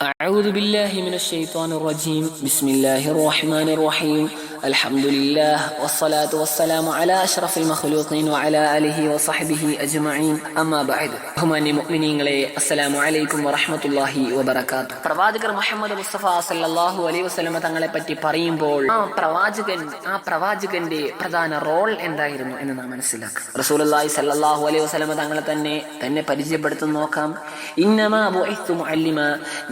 أعوذ بالله من الشيطان الرجيم بسم الله الرحمن الرحيم الحمد لله والصلاة والسلام على أشرف المخلوقين وعلى آله وصحبه أجمعين أما بعد ബഹുമാന്യ മുഅ്മിനീങ്ങളെ അസ്സലാമു അലൈക്കും വറഹ്മത്തുള്ളാഹി വബറകാത്തു പ്രവാചകർ മുഹമ്മദ് മുസ്തഫ സല്ലല്ലാഹു അലൈഹി വസല്ലമ തങ്ങളെ പറ്റി പറയുമ്പോൾ ആ പ്രവാചകൻ ആ പ്രവാചകന്റെ പ്രധാന റോൾ എന്തായിരുന്നു എന്ന് നാം മനസ്സിലാക്കാം റസൂലുള്ളാഹി സല്ലല്ലാഹു അലൈഹി വസല്ലമ തങ്ങളെ തന്നെ തന്നെ പരിചയപ്പെടുത്തുന്ന നോക്കാം ഇന്നമാ ബുഇസ്തു മുഅല്ലിമ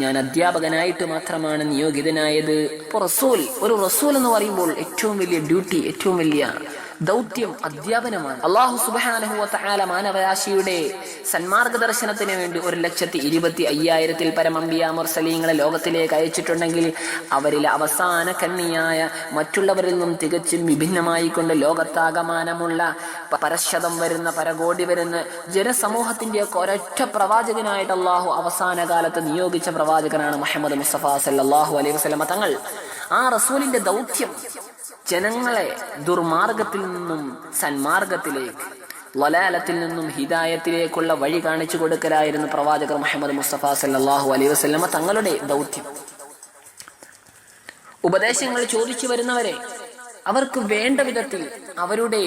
ഞാൻ അധ്യാപകനായിട്ട് മാത്രമാണ് നിയോഗിതനായത്. അപ്പോൾ റസൂൽ ഒരു റസൂൽ എന്ന് പറയുമ്പോൾ ഏറ്റവും വലിയ ഡ്യൂട്ടി ഏറ്റവും വലിയ ദൗത്യം അധ്യാപനമാണ്. അള്ളാഹു സുബാനഹുല മാനവരാശിയുടെ സന്മാർഗ ദർശനത്തിന് വേണ്ടി ഒരു ലക്ഷത്തി ഇരുപത്തി അയ്യായിരത്തിൽ പരം സലീങ്ങളെ മുർസലീങ്ങളെ ലോകത്തിലേക്ക് അയച്ചിട്ടുണ്ടെങ്കിൽ അവരിൽ അവസാന കണ്ണിയായ മറ്റുള്ളവരിൽ നിന്നും തികച്ചും വിഭിന്നമായി കൊണ്ട് ലോകത്താകമാനമുള്ള പരശതം വരുന്ന പരകോടി വരുന്ന ജനസമൂഹത്തിന്റെ ഒക്കെ ഒരൊറ്റ പ്രവാചകനായിട്ട് അള്ളാഹു അവസാന കാലത്ത് നിയോഗിച്ച പ്രവാചകനാണ് മുഹമ്മദ് മുസ്തഫ സല്ലാഹു അലൈഹി വസ്ലമ തങ്ങൾ. ആ റസൂലിന്റെ ദൗത്യം ജനങ്ങളെ ദുർമാർഗത്തിൽ നിന്നും സന്മാർഗത്തിലേക്ക് വലാലത്തിൽ നിന്നും ഹിദായത്തിലേക്കുള്ള വഴി കാണിച്ചു കൊടുക്കലായിരുന്നു പ്രവാചകർ മുഹമ്മദ് മുസ്തഫ സല്ലാഹു അലൈ വസ്ലമ തങ്ങളുടെ ദൗത്യം. ഉപദേശങ്ങൾ ചോദിച്ചു വരുന്നവരെ അവർക്ക് വേണ്ട വിധത്തിൽ അവരുടെ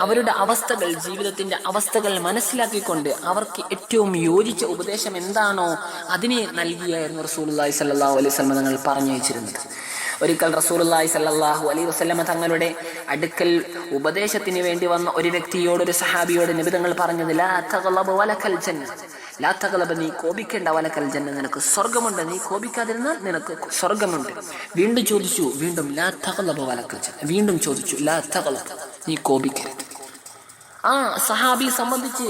അവരുടെ അവസ്ഥകൾ ജീവിതത്തിന്റെ അവസ്ഥകൾ മനസ്സിലാക്കിക്കൊണ്ട് അവർക്ക് ഏറ്റവും യോജിച്ച ഉപദേശം എന്താണോ അതിനെ നൽകിയായിരുന്നു റസൂൽ സല്ലാഹു അലൈഹി സ്വലമ തങ്ങൾ പറഞ്ഞു ഒരിക്കൽ റസൂലുള്ളാഹി സല്ലാഹു അലൈ വസ്ലമ തങ്ങളുടെ അടുക്കൽ ഉപദേശത്തിന് വേണ്ടി വന്ന ഒരു വ്യക്തിയോട് ഒരു സഹാബിയോട് നിബിതങ്ങൾ പറഞ്ഞത് വലക്കൽ ജന്ന ലാ തഗ്ലബ് നീ കോപിക്കേണ്ട വലക്കൽ ജന്ന നിനക്ക് സ്വർഗമുണ്ട് നീ കോപിക്കാതിരുന്നാൽ നിനക്ക് സ്വർഗമുണ്ട് വീണ്ടും ചോദിച്ചു വീണ്ടും ലാ തഗ്ലബ് വലക്കൽ ജന്ന വീണ്ടും ചോദിച്ചു ലാ തഗ്ലബ് നീ കോപിക്കരുത്. ആ സഹാബി സംബന്ധിച്ച്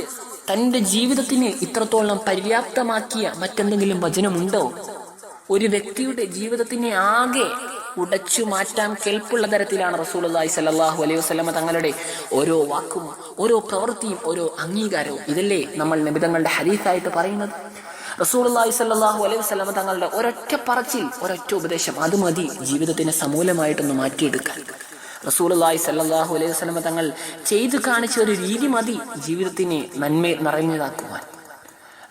തന്റെ ജീവിതത്തിന് ഇത്രത്തോളം പര്യാപ്തമാക്കിയ മറ്റെന്തെങ്കിലും വചനമുണ്ടോ? ഒരു വ്യക്തിയുടെ ജീവിതത്തിനെ ആകെ ഉടച്ചു മാറ്റാൻ കെൽപ്പുള്ള തരത്തിലാണ് റസൂലി സലാഹു അലൈഹി വസ്ലമ തങ്ങളുടെ ഓരോ വാക്കും ഓരോ പ്രവൃത്തിയും ഓരോ അംഗീകാരവും. ഇതല്ലേ നമ്മൾ നിബിതങ്ങളുടെ ഹരീഫായിട്ട് പറയുന്നത്? റസൂലി സല്ലാഹു അലൈഹി വസ്ലമ തങ്ങളുടെ ഒരൊറ്റ പറച്ചിൽ ഒരൊറ്റ ഉപദേശം അത് മതി ജീവിതത്തിനെ സമൂലമായിട്ടൊന്ന് മാറ്റിയെടുക്കാൻ. റസൂലി സല്ലാഹു അലൈഹി വസ്ലമ തങ്ങൾ ചെയ്തു കാണിച്ച ഒരു രീതി മതി ജീവിതത്തിനെ നന്മ നിറഞ്ഞതാക്കുവാൻ.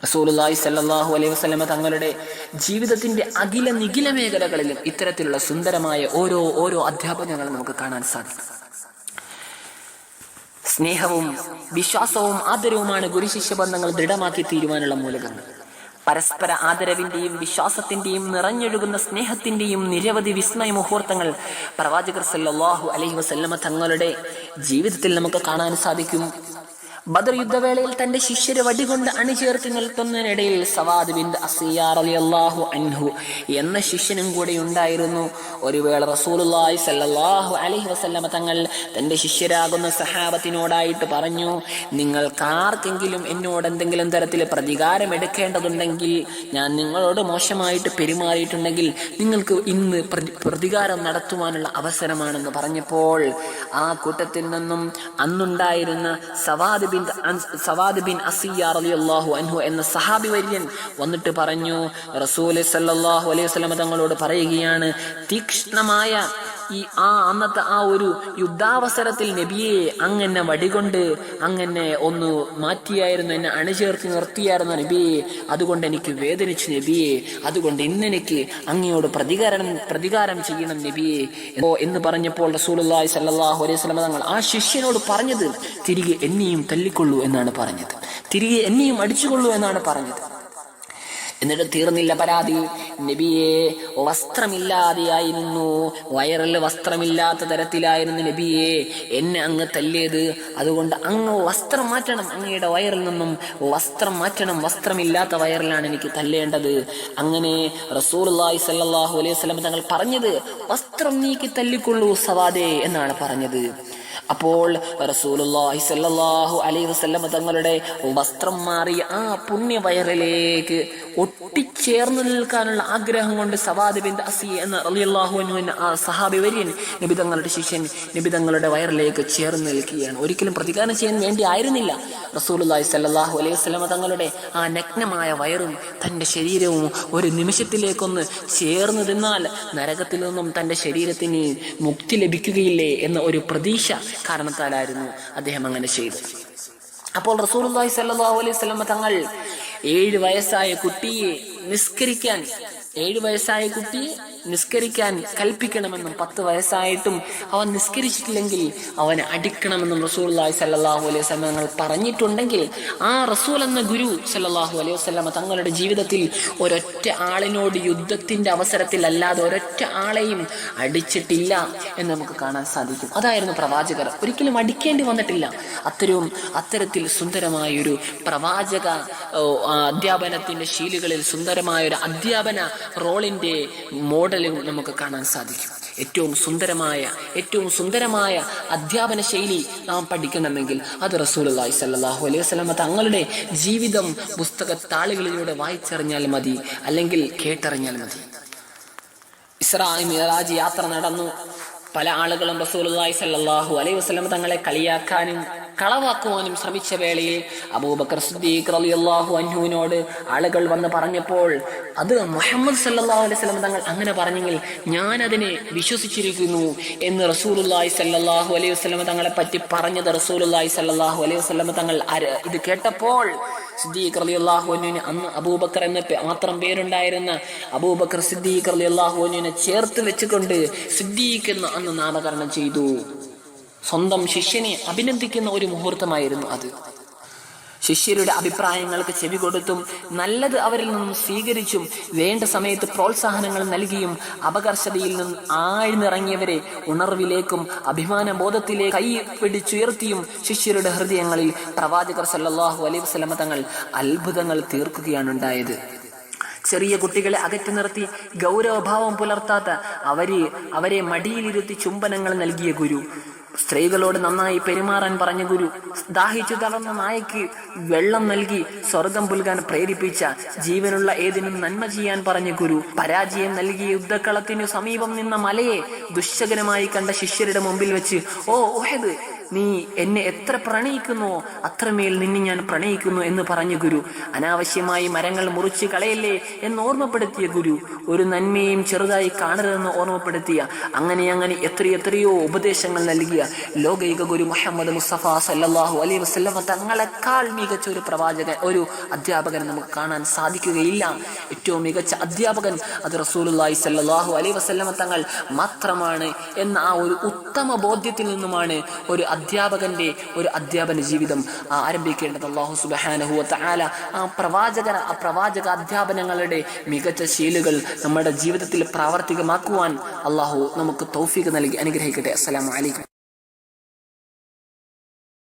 റസൂലുള്ളാഹി സല്ലല്ലാഹു അലൈഹി വസല്ലമ തങ്ങളുടെ ജീവിതത്തിന്റെ അഖില നിഖില മേഖലകളിലും ഇത്തരത്തിലുള്ള സുന്ദരമായ ഓരോ ഓരോ അധ്യാപനങ്ങൾ നമുക്ക് കാണാൻ സാധിക്കും. സ്നേഹവും വിശ്വാസവും ആദരവുമാണ് ഗുരുശിഷ്യ ബന്ധങ്ങൾ ദൃഢമാക്കി തീരുവാനുള്ള മൂലകങ്ങൾ. പരസ്പര ആദരവിന്റെയും വിശ്വാസത്തിന്റെയും നിറഞ്ഞൊഴുകുന്ന സ്നേഹത്തിന്റെയും നിരവധി വിസ്മയ മുഹൂർത്തങ്ങൾ പ്രവാചകർ സല്ലല്ലാഹു അലൈഹി വസല്ലമ തങ്ങളുടെ ജീവിതത്തിൽ നമുക്ക് കാണാൻ സാധിക്കും. ബദർ യുദ്ധവേളയിൽ തന്റെ ശിഷ്യരെ വടികൊണ്ട് അണിചേർത്ത് നിൽക്കുന്നതിനിടയിൽ സവാദ് ബിൻ അസിയാർ അള്ളാഹു അൻഹു എന്ന ശിഷ്യനും കൂടെ ഉണ്ടായിരുന്നു. ഒരു വേള റസൂലുള്ളാഹി സല്ലാഹു അലഹി വസല്ലമ തങ്ങൾ തന്റെ ശിഷ്യരാകുന്ന സഹാബത്തിനോടായിട്ട് പറഞ്ഞു നിങ്ങൾ ആർക്കെങ്കിലും എന്നോട് എന്തെങ്കിലും തരത്തിൽ പ്രതികാരം എടുക്കേണ്ടതുണ്ടെങ്കിൽ ഞാൻ നിങ്ങളോട് മോശമായിട്ട് പെരുമാറിയിട്ടുണ്ടെങ്കിൽ നിങ്ങൾക്ക് ഇന്ന് പ്രതികാരം നടത്തുവാനുള്ള അവസരമാണെന്ന് പറഞ്ഞപ്പോൾ ആ കൂട്ടത്തിൽ നിന്നും അന്നുണ്ടായിരുന്ന സവാദ് ബിൻ സവാദ് ബിൻ അസിയാർ അലിയല്ലാഹു അൻഹു എന്ന സഹാബി വര്യൻ വന്നിട്ട് പറഞ്ഞു റസൂൽ സല്ലല്ലാഹു അലൈഹി വസല്ലം തങ്ങളോട് പറയുകയാണ് തീക്ഷ്ണമായ ഈ ആ അന്നത്തെ ആ ഒരു യുദ്ധാവസരത്തിൽ നബിയെ അങ്ങനെ വടികൊണ്ട് അങ്ങനെ ഒന്ന് മാറ്റിയായിരുന്നു എന്നെ അണിചേർത്ത് നിർത്തിയായിരുന്നു നബിയെ. അതുകൊണ്ട് എനിക്ക് വേദനിച്ചു നബിയെ. അതുകൊണ്ട് ഇന്നെനിക്ക് അങ്ങയോട് പ്രതികാരം പ്രതികാരം ചെയ്യണം നബിയെ. എന്ന് പറഞ്ഞപ്പോൾ റസൂലുള്ളാഹി സല്ലല്ലാഹു അലൈഹി വസല്ലം തങ്ങൾ ആ ശിഷ്യനോട് പറഞ്ഞത് തിരികെ എന്നെയും തല്ലിക്കൊള്ളൂ എന്നാണ് പറഞ്ഞത്. തിരികെ എന്നെയും അടിച്ചുകൊള്ളൂ എന്നാണ് പറഞ്ഞത്. എന്നിട്ട് തീർന്നില്ല പരാതി. നബിയെ വസ്ത്രമില്ലാതെയായിരുന്നു. വയറിൽ വസ്ത്രമില്ലാത്ത തരത്തിലായിരുന്നു നബിയെ. എന്നെ അങ്ങ് തല്ലിയത്. അതുകൊണ്ട് അങ്ങ് വസ്ത്രം മാറ്റണം. അങ്ങയുടെ വയറിൽ നിന്നും വസ്ത്രം മാറ്റണം. വസ്ത്രമില്ലാത്ത വയറിലാണ് എനിക്ക് തല്ലേണ്ടത്. അങ്ങനെ റസൂലി സല്ലാഹു അലൈഹി സ്വലം തങ്ങൾ പറഞ്ഞത് വസ്ത്രം നീക്കി തല്ലിക്കൊള്ളൂ സവാദേ എന്നാണ് പറഞ്ഞത്. അപ്പോൾ തങ്ങളുടെ വസ്ത്രം മാറി ആ പുണ്യവയറിലേക്ക് ഒട്ടിച്ചേർന്ന് നിൽക്കാനുള്ള ആഗ്രഹം കൊണ്ട് സവാദ് ബിൻ അസി എന്ന റളിയല്ലാഹു അൻഹു എന്ന ആ സഹാബി വര്യൻ നിബിതങ്ങളുടെ ശിഷ്യൻ നിബിതങ്ങളുടെ വയറിലേക്ക് ചേർന്ന് നിൽക്കുകയാണ്. ഒരിക്കലും പ്രതികാരം ചെയ്യാൻ വേണ്ടി ആയിരുന്നില്ല. റസൂലുള്ളാഹി സല്ലാഹു അലൈഹി വസ്ലമ തങ്ങളുടെ ആ നഗ്നമായ വയറും തന്റെ ശരീരവും ഒരു നിമിഷത്തിലേക്കൊന്ന് ചേർന്ന് നിന്നാൽ നരകത്തിൽ നിന്നും തന്റെ ശരീരത്തിന് മുക്തി ലഭിക്കുകയില്ലേ എന്ന ഒരു പ്രതീക്ഷ കാരണത്താലായിരുന്നു അദ്ദേഹം അങ്ങനെ ചെയ്തത്. അപ്പോൾ റസൂലുള്ളാഹി സ്വല്ലല്ലാഹു അലൈഹി വസല്ലം തങ്ങൾ ഏഴ് വയസ്സായ കുട്ടിയെ നിസ്കരിക്കാൻ ഏഴ് വയസ്സായ കുട്ടിയെ നിസ്കരിക്കാൻ കൽപ്പിക്കണമെന്നും പത്ത് വയസ്സായിട്ടും അവൻ നിസ്കരിച്ചിട്ടില്ലെങ്കിൽ അവനെ അടിക്കണമെന്നും റസൂൽ സല്ലാഹു അലൈഹി വസ്ലം പറഞ്ഞിട്ടുണ്ടെങ്കിൽ ആ റസൂൽ എന്ന ഗുരു സല്ലാഹു അലൈഹി വസ്ലമ തങ്ങളുടെ ജീവിതത്തിൽ ഒരൊറ്റ ആളിനോട് യുദ്ധത്തിന്റെ അവസരത്തിൽ അല്ലാതെ ഒരൊറ്റ ആളെയും അടിച്ചിട്ടില്ല എന്ന് നമുക്ക് കാണാൻ സാധിക്കും. അതായിരുന്നു പ്രവാചകർ. ഒരിക്കലും അടിക്കേണ്ടി വന്നിട്ടില്ല. അത്തരവും അത്തരത്തിൽ സുന്ദരമായൊരു പ്രവാചക അധ്യാപനത്തിന്റെ ശീലുകളിൽ സുന്ദരമായ ഒരു അധ്യാപന റോളിന്റെ മോഡലും നമുക്ക് കാണാൻ സാധിക്കും. ഏറ്റവും സുന്ദരമായ ഏറ്റവും സുന്ദരമായ അധ്യാപന ശൈലി നാം പഠിക്കണമെങ്കിൽ അത് റസൂലുള്ളാഹി സ്വല്ലല്ലാഹു അലൈഹി വസല്ലമ തങ്ങളുടെ ജീവിതം പുസ്തക താളുകളിലൂടെ വായിച്ചറിഞ്ഞാൽ മതി അല്ലെങ്കിൽ കേട്ടറിഞ്ഞാൽ മതി. ഇസ്രാ മിറാജ് യാത്ര നടന്നു. പല ആളുകളും റസൂലുള്ളാഹി സ്വല്ലല്ലാഹു അലൈഹി വസല്ലം തങ്ങളെ കളിയാക്കാനും കളവാക്കുവാനും ശ്രമിച്ച വേളയിൽ അബൂബക്കർ സിദ്ദീഖ് റളിയല്ലാഹു അൻഹുവിനോട് ആളുകൾ വന്ന് പറഞ്ഞപ്പോൾ അത് മുഹമ്മദ് സല്ലല്ലാഹു അലൈഹി വസല്ലം തങ്ങൾ അങ്ങനെ പറഞ്ഞെങ്കിൽ ഞാൻ അതിനെ വിശ്വസിച്ചിരിക്കുന്നു എന്ന് റസൂലുള്ളാഹി സല്ലാഹു അലൈഹി വസ്ലമ തങ്ങളെ പറ്റി പറഞ്ഞത് റസൂലുള്ളാഹി സല്ലാഹു അലൈഹി വസ്ലമ തങ്ങൾ ഇത് കേട്ടപ്പോൾ സിദ്ദീഖ് റളിയല്ലാഹു അൻഹുവിന് അന്ന് അബൂബക്കർ എന്ന മാത്രം പേരുണ്ടായിരുന്ന അബൂബക്കർ സിദ്ദീഖ് റളിയല്ലാഹു അൻഹുവിനെ ചേർത്ത് വെച്ചുകൊണ്ട് സിദ്ദീഖ് എന്ന് അന്ന് നാമകരണം ചെയ്തു. സ്വന്തം ശിഷ്യനെ അഭിനന്ദിക്കുന്ന ഒരു മുഹൂർത്തമായിരുന്നു അത്. ശിഷ്യരുടെ അഭിപ്രായങ്ങൾക്ക് ചെവി കൊടുത്തും നല്ലത് അവരിൽ നിന്നും സ്വീകരിച്ചും വേണ്ട സമയത്ത് പ്രോത്സാഹനങ്ങൾ നൽകിയും അപകർഷതയിൽ നിന്ന് ആഴ്ന്നിറങ്ങിയവരെ ഉണർവിലേക്കും അഭിമാന ബോധത്തിലേക്ക് കൈ പിടിച്ചുയർത്തിയും ശിഷ്യരുടെ ഹൃദയങ്ങളിൽ പ്രവാചകർ സല്ലാഹു അലൈഹി വസ്ലമ തങ്ങൾ അത്ഭുതങ്ങൾ തീർക്കുകയാണ് ഉണ്ടായത് ചെറിയ കുട്ടികളെ അകറ്റി നിർത്തി ഗൗരവഭാവം പുലർത്താത്ത അവരെ അവരെ മടിയിലിരുത്തി ചുംബനങ്ങൾ നൽകിയ ഗുരു. സ്ത്രീകളോട് നന്നായി പെരുമാറാൻ പറഞ്ഞ ഗുരു ദാഹിച്ചു തളർന്ന നായക്ക് വെള്ളം നൽകി സ്വർഗം പുൽകാൻ പ്രേരിപ്പിച്ച ജീവനുള്ള ഏതിനും നന്മ ചെയ്യാൻ പറഞ്ഞ ഗുരു പരാജയം നൽകിയ യുദ്ധക്കളത്തിനു സമീപം നിന്ന മലയെ ദുശ്ശകരമായി കണ്ട ശിഷ്യരുടെ മുമ്പിൽ വെച്ച് ഓ ഓഹദ് നീ എന്നെ എത്ര പ്രണയിക്കുന്നുവോ അത്രമേൽ നിന്നെ ഞാൻ പ്രണയിക്കുന്നു എന്ന് പറഞ്ഞ ഗുരു. അനാവശ്യമായി മരങ്ങൾ മുറിച്ച് കളയല്ലേ എന്ന് ഓർമ്മപ്പെടുത്തിയ ഗുരു. ഒരു നന്മയും ചെറുതായി കാണരുതെന്ന് ഓർമ്മപ്പെടുത്തിയ അങ്ങനെ അങ്ങനെ എത്രയെത്രയോ ഉപദേശങ്ങൾ നൽകിയ ലോകൈക ഗുരു മുഹമ്മദ് മുസ്തഫ സല്ലാഹു അലൈ വസ്ലമ തങ്ങളെക്കാൾ മികച്ച ഒരു പ്രവാചകൻ ഒരു അധ്യാപകൻ നമുക്ക് കാണാൻ സാധിക്കുകയില്ല. ഏറ്റവും മികച്ച അധ്യാപകൻ അത് റസൂലുള്ളാഹി സല്ലാഹു അലൈ വസ്ലമ തങ്ങൾ മാത്രമാണ് എന്ന ആ ഒരു ഉത്തമ ബോധ്യത്തിൽ നിന്നുമാണ് ഒരു അധ്യാപകന്റെ ഒരു അധ്യാപന ജീവിതം ആരംഭിക്കേണ്ടത് അള്ളാഹു സുബഹാനഹു തആല. ആ പ്രവാചക ആ പ്രവാചക അധ്യാപനങ്ങളുടെ മികച്ച ശീലുകൾ നമ്മുടെ ജീവിതത്തിൽ പ്രാവർത്തികമാക്കുവാൻ അള്ളാഹു നമുക്ക് തൗഫീഖ് നൽകി അനുഗ്രഹിക്കട്ടെ. അസ്സലാമു അലൈക്കും.